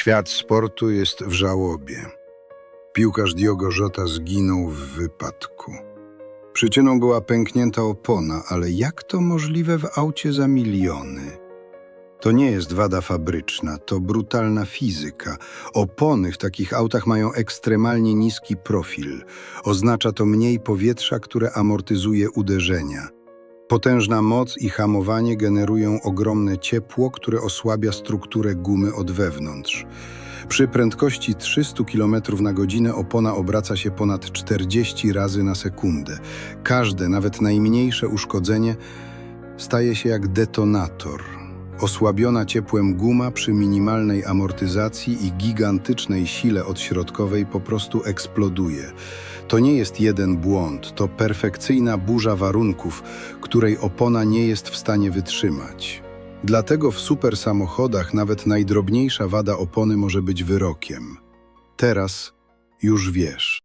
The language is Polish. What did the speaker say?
Świat sportu jest w żałobie. Piłkarz Diogo Jota zginął w wypadku. Przyczyną była pęknięta opona, ale jak to możliwe w aucie za miliony? To nie jest wada fabryczna, to brutalna fizyka. Opony w takich autach mają ekstremalnie niski profil. Oznacza to mniej powietrza, które amortyzuje uderzenia. Potężna moc i hamowanie generują ogromne ciepło, które osłabia strukturę gumy od wewnątrz. Przy prędkości 300 km na godzinę opona obraca się ponad 40 razy na sekundę. Każde, nawet najmniejsze uszkodzenie staje się jak detonator. Osłabiona ciepłem guma przy minimalnej amortyzacji i gigantycznej sile odśrodkowej po prostu eksploduje. To nie jest jeden błąd, to perfekcyjna burza warunków, której opona nie jest w stanie wytrzymać. Dlatego w supersamochodach nawet najdrobniejsza wada opony może być wyrokiem. Teraz już wiesz.